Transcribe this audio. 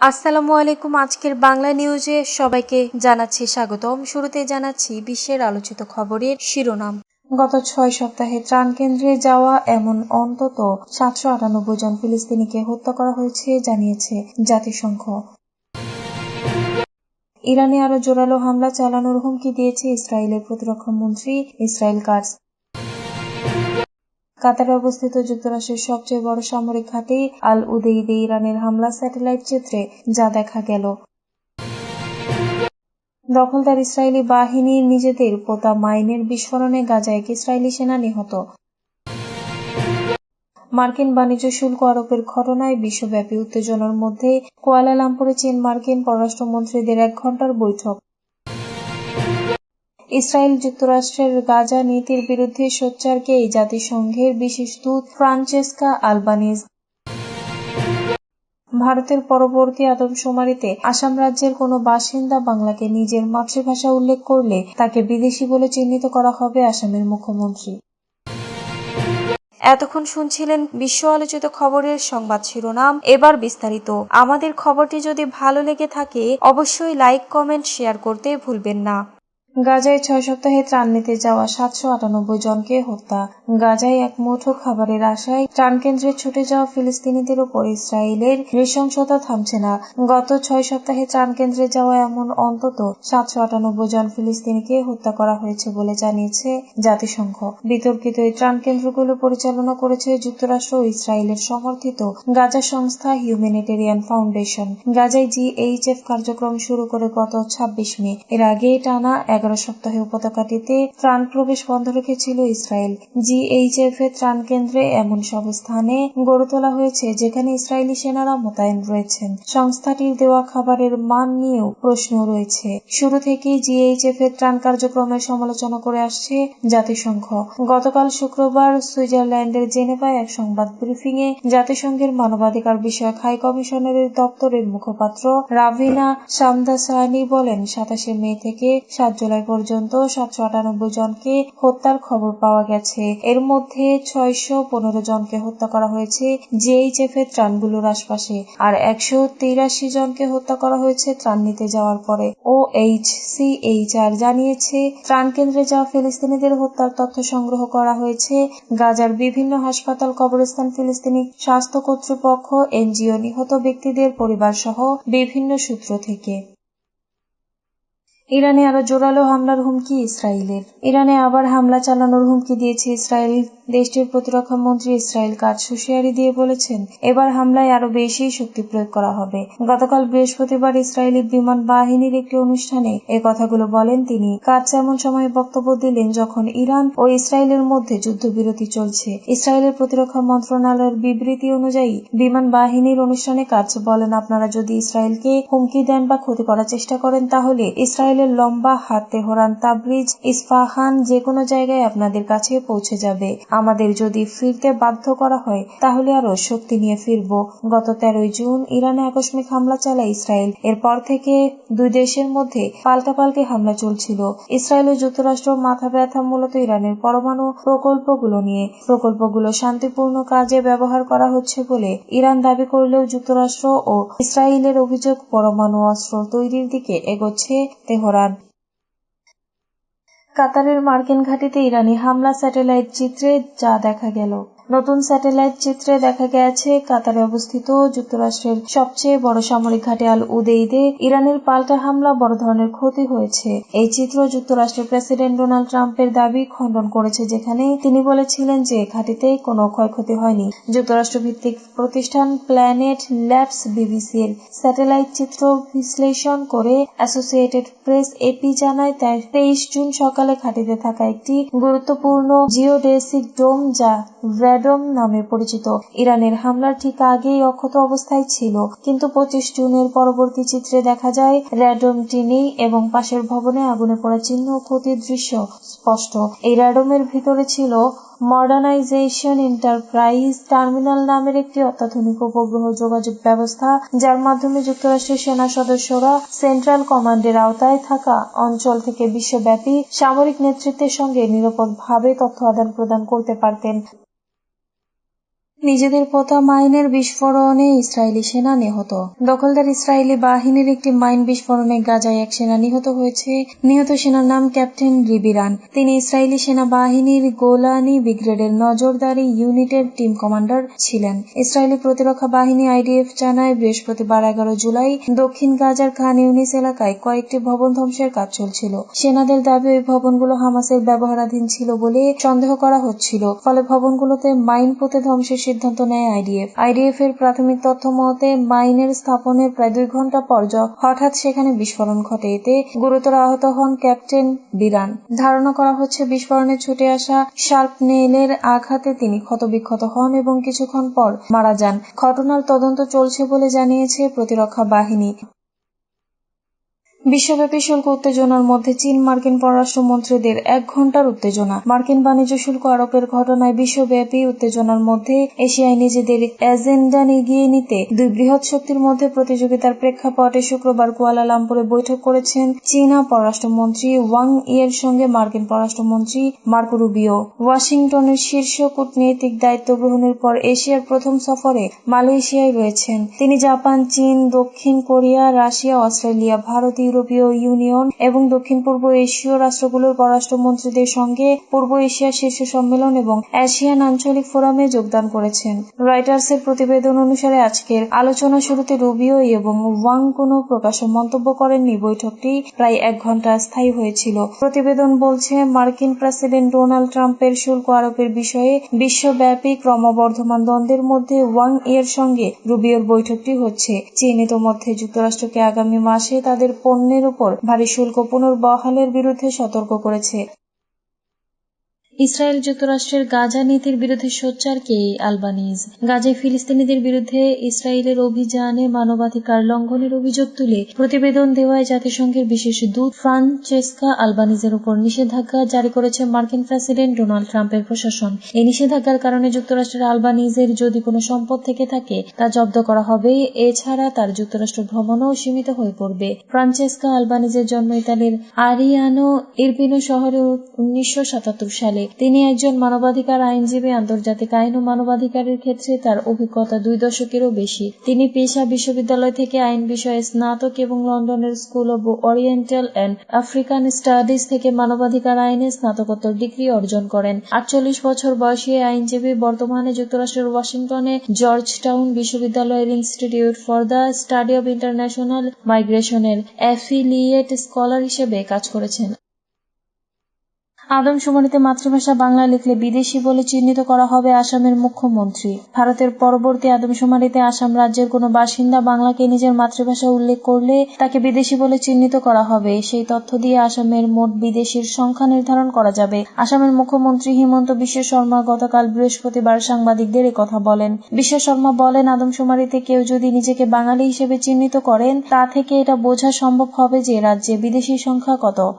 আসসালামু আলাইকুম। আজকের বাংলা নিউজে সবাইকে জানাচ্ছি স্বাগতম। শুরুতে জানাচ্ছি বিশ্বের আলোচিত খবরের শিরোনাম। গত ছয় সপ্তাহে ত্রাণ কেন্দ্রে যাওয়া এমন অন্তত সাতশো আটানব্বই জন ফিলিস্তিনিকে হত্যা করা হয়েছে, জানিয়েছে জাতিসংঘ। ইরানে আরও জোরালো হামলা চালানোর হুমকি দিয়েছে ইসরায়েলের প্রতিরক্ষা মন্ত্রী ইসরায়েল কার্স। কাতারে অবস্থিত যুক্তরাষ্ট্রের সবচেয়ে বড় সামরিক ঘাঁটি আল উদেইদে ইরানের হামলা স্যাটেলাইট চিত্রে যা দেখা গেল। দখলদার ইসরায়েলি বাহিনীর নিজেদের পোতা মাইনের বিস্ফোরণে গাজায় এক ইসরায়েলি সেনা নিহত। মার্কিন বাণিজ্য শুল্ক আরোপের ঘটনায় বিশ্বব্যাপী উত্তেজনার মধ্যে কোয়ালালামপুরে চীন মার্কিন পররাষ্ট্রমন্ত্রীদের এক ঘণ্টার বৈঠক। ইসরায়েল যুক্তরাষ্ট্রের গাজা নীতির বিরুদ্ধে সোচ্চারকে এই জাতিসংঘের বিশেষ দূত ফ্রাঞ্চেস্কা আলবানিজ। ভারতের পরবর্তী আদমশুমারিতে আসাম রাজ্যের কোনো বাসিন্দা বাংলাকে নিজের মাতৃভাষা উল্লেখ করলে তাকে বিদেশি বলে চিহ্নিত করা হবে আসামের মুখ্যমন্ত্রী। এতক্ষণ শুনছিলেন বিশ্ব আলোচিত খবরের সংবাদ শিরোনাম। এবার বিস্তারিত। আমাদের খবরটি যদি ভালো লেগে থাকে, অবশ্যই লাইক, কমেন্ট, শেয়ার করতে ভুলবেন না। গাজায় ছয় সপ্তাহে ত্রাণ নিতে যাওয়া সাতশো আটানব্বই জনকে হত্যা। গাজায় এক মুঠো খাবারের আশায় ত্রাণ কেন্দ্রে ছুটে যাওয়া ফিলিস্তিনিদের উপর ইসরায়েলের নৃশংসতা থামছে না। গত ছয় সপ্তাহে ত্রাণ কেন্দ্রে যাওয়া এমন অন্তত সাতশো আটানব্বই জন ফিলিস্তিনিকে হত্যা করা হয়েছে বলে জানিয়েছে জাতিসংঘ। বিতর্কিত এই ত্রাণ কেন্দ্রগুলো পরিচালনা করেছে যুক্তরাষ্ট্র ও ইসরায়েলের সমর্থিত গাজা সংস্থা হিউম্যানিটেরিয়ান ফাউন্ডেশন। গাজায় জিএইচএফ কার্যক্রম শুরু করে গত ছাব্বিশ মে। এর আগে টানা এগারো সপ্তাহে উপত্যকাটিতে ত্রাণ প্রবেশ বন্ধ রেখেছিল ইসরায়েল। জিএইচএফ এর ত্রাণ কেন্দ্রে এমন সব স্থানে গড়ে তোলা হয়েছে যেখানে ইসরায়েলি সেনারা মোতায়েন রয়েছেন। সংস্থাটির দেওয়া খাবারের মান নিয়েও প্রশ্ন রয়েছে। শুরু থেকেই জিএইচএফ এর ত্রাণ কার্যক্রমের সমালোচনা করে আসছে জাতিসংঘ। গতকাল শুক্রবার সুইজারল্যান্ডের জেনেভায় এক সংবাদ ব্রিফিং এ জাতিসংঘের মানবাধিকার বিষয়ক হাই কমিশনারের দপ্তরের মুখপাত্র রাভিনা সামদাসানি বলেন, সাতাশে মে থেকে সাত জুলাই পর্যন্ত সাতশো আটানব্বই জনকে হত্যার খবর পাওয়া গেছে। এর মধ্যে ছয়শো পনেরো জনকে হত্যা করা হয়েছে জিএইচএফ এর ত্রাণগুলোর আশপাশে আর একশো তিরাশি জনকে হত্যা করা হয়েছে ত্রাণ নিতে যাওয়ার পরে। O H C H R জানিয়েছে ত্রাণ কেন্দ্রে যাওয়া ফিলিস্তিনিদের হত্যার তথ্য সংগ্রহ করা হয়েছে। গাজার বিভিন্ন হাসপাতাল, কবরস্থান ফিলিস্তিনি স্বাস্থ্য কর্তৃপক্ষ, এনজিও নিহত ব্যক্তিদের পরিবার সহ বিভিন্ন সূত্র থেকে। ইরানে আরও জোরালো হামলার হুমকি ইসরায়েলের। ইরানে আবার হামলা চালানোর হুমকি দিয়েছে ইসরায়েল। দেশটির প্রতিরক্ষা মন্ত্রী ইসরায়েল কাজ হুঁশিয়ারি দিয়ে বলেছেন, এবার হামলায় আরও বেশি শক্তি প্রয়োগ করা হবে। গতকাল বৃহস্পতিবার ইসরায়েলি বিমান বাহিনীর একটি অনুষ্ঠানে এ কথাগুলো বলেন তিনি। কাজ এমন সময় বক্তব্য দিলেন যখন ইরান ও ইসরায়েলের মধ্যে যুদ্ধবিরতি চলছে। ইসরায়েলের প্রতিরক্ষা মন্ত্রণালয়ের বিবৃতি অনুযায়ী বিমান বাহিনীর অনুষ্ঠানে কাজ বলেন, আপনারা যদি ইসরায়েলকে হুমকি দেন বা ক্ষতি করার চেষ্টা করেন তাহলে ইসরায়েলের লম্বা হাত তেহরান তাবরিজ ইস্পাহান যে কোনো জায়গায় আপনাদের কাছে পৌঁছে যাবে। আমাদের যদি ফিরতে বাধ্য করা হয়, তাহলে আরও শক্তি নিয়ে ফিরব। গত তেরোই জুন ইরানে আকস্মিক হামলা চালায় ইসরায়েল। এরপর থেকে দুই দেশের মধ্যে পাল্টাপাল্টি হামলা চলছিল। ইসরায়েল ও যুক্তরাষ্ট্র মাথা ব্যথা মূলত ইরানের পরমাণু প্রকল্পগুলো নিয়ে। প্রকল্পগুলো শান্তিপূর্ণ কাজে ব্যবহার করা হচ্ছে বলে ইরান দাবি করলেও যুক্তরাষ্ট্র ও ইসরায়েলের অভিযোগ পরমাণু অস্ত্র তৈরির দিকে এগোচ্ছে। তেহরান কাতারের মার্কিন ঘাঁটিতে ইরানি হামলা স্যাটেলাইট চিত্রে যা দেখা গেল। নতুন স্যাটেলাইট চিত্রে দেখা গেছে, কাতারে অবস্থিত যুক্তরাষ্ট্রের সবচেয়ে বড় সামরিক ঘাটে আল উদেইদে, ইরানের পাল্টা হামলা বড় ধরনের ক্ষতি হয়েছে। এই চিত্র যুক্তরাষ্ট্রের প্রেসিডেন্ট ডোনাল্ড ট্রাম্পের দাবি খণ্ডন করেছে, যেখানে তিনি বলেছিলেন যে ঘাটিতে কোনো ক্ষয়ক্ষতি হয়নি। যুক্তরাষ্ট্র ভিত্তিক প্রতিষ্ঠান প্ল্যানেট ল্যাবস বিবিসি এর স্যাটেলাইট চিত্র বিশ্লেষণ করে অ্যাসোসিয়েটেড প্রেস এপি জানায়, তাই তেইশ জুন সকালে ঘাটিতে থাকা একটি গুরুত্বপূর্ণ জিওডেসিক ডোম, যা র্যাডম নামে পরিচিত। ইরানের হামলার ঠিক আগেই অক্ষত অবস্থায় ছিল, কিন্তু পঁচিশ জুনের পরবর্তী চিত্রে দেখা যায় র্যাডমটি নেই এবং পাশের ভবনে আগুনে পড়া চিহ্ন ক্ষতির দৃশ্য স্পষ্ট। এই র্যাডমের ভিতরে ছিল মডার্নাইজেশন এন্টারপ্রাইজ টার্মিনাল নামের একটি অত্যাধুনিক উপগ্রহ যোগাযোগ ব্যবস্থা, যার মাধ্যমে যুক্তরাষ্ট্রের সেনা সদস্যরা সেন্ট্রাল কমান্ডের আওতায় থাকা অঞ্চল থেকে বিশ্বব্যাপী সামরিক নেতৃত্বের সঙ্গে নিরাপদভাবে তথ্য আদান প্রদান করতে পারতেন। নিজেদের পোতা মাইনের বিস্ফোরণে ইসরায়েলি সেনা নিহত। দখলদার ইসরায়েলি বাহিনীর একটি মাইন বিস্ফোরণে গাজায় এক সেনা নিহত হয়েছে। নিহত সেনার নাম ক্যাপ্টেন রিবিরান। তিনি ইসরায়েলি সেনাবাহিনীর গোলানি ব্রিগেডের নজরদারি ইউনিটের টিম কমান্ডার ছিলেন। ইসরায়েলি প্রতিরক্ষা বাহিনী আইডিএফ জানায়, বৃহস্পতিবার এগারো জুলাই দক্ষিণ গাজার খান ইউনিস এলাকায় কয়েকটি ভবন ধ্বংসের কাজ চলছিল। সেনাদের দাবি, ওই ভবনগুলো হামাসের ব্যবহারাধীন ছিল বলে সন্দেহ করা হচ্ছিল। ফলে ভবনগুলোতে মাইন পুঁতে ধ্বংসের সিদ্ধান্ত নেয় আইডিএফ। আইডিএফ এর প্রাথমিক তথ্য মতে, মাইনের স্থাপনের প্রায় দুই ঘণ্টা পর হঠাৎ সেখানে বিস্ফোরণ ঘটে। এতে গুরুতর আহত হন ক্যাপ্টেন বিরান। ধারণা করা হচ্ছে, বিস্ফোরণে ছুটে আসা শার্প শার্পনেলের আঘাতে তিনি ক্ষতবিক্ষত হন এবং কিছুক্ষণ পর মারা যান। ঘটনার তদন্ত চলছে বলে জানিয়েছে প্রতিরক্ষা বাহিনী। বিশ্বব্যাপী শুল্ক উত্তেজনার মধ্যে চীন মার্কিন পররাষ্ট্রমন্ত্রীদের এক ঘণ্টার উত্তেজনা। মার্কিন বাণিজ্য শুল্ক আরোপের ঘটনায় বিশ্বব্যাপী উত্তেজনার মধ্যে এশিয়ায় নিজেদের এজেন্ডা এগিয়ে নিতে দুই বৃহৎ শক্তির মধ্যে প্রতিযোগিতার প্রেক্ষাপটে শুক্রবার কুয়ালালামপুরে বৈঠক করেছেন চীনা পররাষ্ট্রমন্ত্রী ওয়াং ইয়ের সঙ্গে মার্কিন পররাষ্ট্রমন্ত্রী মার্কো রুবিও। ওয়াশিংটনের শীর্ষ কূটনৈতিক দায়িত্ব গ্রহণের পর এশিয়ার প্রথম সফরে মালয়েশিয়ায় রয়েছেন। তিনি জাপান, চীন, দক্ষিণ কোরিয়া, রাশিয়া, অস্ট্রেলিয়া, ভারত ইউরোপীয় ইউনিয়ন এবং দক্ষিণ পূর্ব এশীয় রাষ্ট্রগুলোর পররাষ্ট্রমন্ত্রীদের সঙ্গে পূর্ব এশিয়া শীর্ষ সম্মেলন এবং এশিয়ান আঞ্চলিক ফোরামে যোগদান করেছেন। রয়টার্সের প্রতিবেদন অনুসারে আজকের আলোচনা শুরুতে রুবিও এবং ওয়াং কোনো প্রকাশ্য মন্তব্য করেননি। বৈঠকটি প্রায় এক ঘণ্টা স্থায়ী হয়েছিল। প্রতিবেদন বলছে, মার্কিন প্রেসিডেন্ট ডোনাল্ড ট্রাম্পের শুল্ক আরোপের বিষয়ে বিশ্বব্যাপী ক্রমবর্ধমান দ্বন্দ্বের মধ্যে ওয়াং এর সঙ্গে রুবিওর বৈঠকটি হচ্ছে। চীন ইতোমধ্যে যুক্তরাষ্ট্রকে আগামী মাসে তাদের পণ্য পণ্যের উপর ভারী শুল্ক পুনর্বহালের বিরুদ্ধে সতর্ক করেছে। ইসরায়েল যুক্তরাষ্ট্রের গাজা নীতির বিরুদ্ধে সোচ্চার কে আলবানিজ? গাজায় ফিলিস্তিনিদের বিরুদ্ধে ইসরায়েলের অভিযানে মানবাধিকার লঙ্ঘনের অভিযোগ তুলে প্রতিবেদন দেওয়ায় জাতিসংঘের বিশেষ দূত ফ্রান্সেস্কা আলবানিজের উপর নিষেধাজ্ঞা জারি করেছে মার্কিন প্রেসিডেন্ট ডোনাল্ড ট্রাম্পের প্রশাসন। এই নিষেধাজ্ঞার কারণে যুক্তরাষ্ট্রের আলবানিজের যদি কোনো সম্পদ থেকে থাকে, তা জব্দ করা হবে। এছাড়া তার যুক্তরাষ্ট্র ভ্রমণও সীমিত হয়ে পড়বে। ফ্রান্সেস্কা আলবানিজের জন্ম ইতালির আরিয়ানো ইরপিনো শহরে উনিশশো সাতাত্তর সালে। তিনি একজন মানবাধিকার আইনজীবী, আন্তর্জাতিক আইন ও মানবাধিকারের ক্ষেত্রে তার অভিজ্ঞতা দুই দশকেরও বেশি। তিনি পেশা বিশ্ববিদ্যালয় থেকে আইন বিষয়ে স্নাতক এবং লন্ডনের school of oriental and African studies থেকে মানবাধিকার আইনে স্নাতকোত্তর ডিগ্রি অর্জন করেন। আটচল্লিশ বছর বয়সী আইনজীবী বর্তমানে যুক্তরাষ্ট্রের ওয়াশিংটনে জর্জ টাউন বিশ্ববিদ্যালয়ের institute for the study of international মাইগ্রেশনের affiliate scholar হিসেবে কাজ করেছেন। আদমশুমারিতে মাতৃভাষা বাংলা লিখলে বিদেশি বলে চিহ্নিত করা হবে আসামের মুখ্যমন্ত্রী। ভারতের পরবর্তী আদমশুমারিতে আসাম রাজ্যের কোনো বাসিন্দা বাংলাকে নিজের মাতৃভাষা উল্লেখ করলে তাকে বিদেশি বলে চিহ্নিত করা হবে। সেই তথ্য দিয়ে আসামের মোট বিদেশির সংখ্যা নির্ধারণ করা যাবে। আসামের মুখ্যমন্ত্রী হিমন্ত বিশ্ব শর্মা গতকাল বৃহস্পতিবার সাংবাদিকদের কথা বলেন। বিশ্ব শর্মা বলেন আদমশুমারিতে কেউ যদি নিজেকে বাঙালি হিসেবে চিহ্নিত করেন, তা থেকে এটা বোঝা সম্ভব হবে যে রাজ্যে বিদেশির সংখ্যা কত।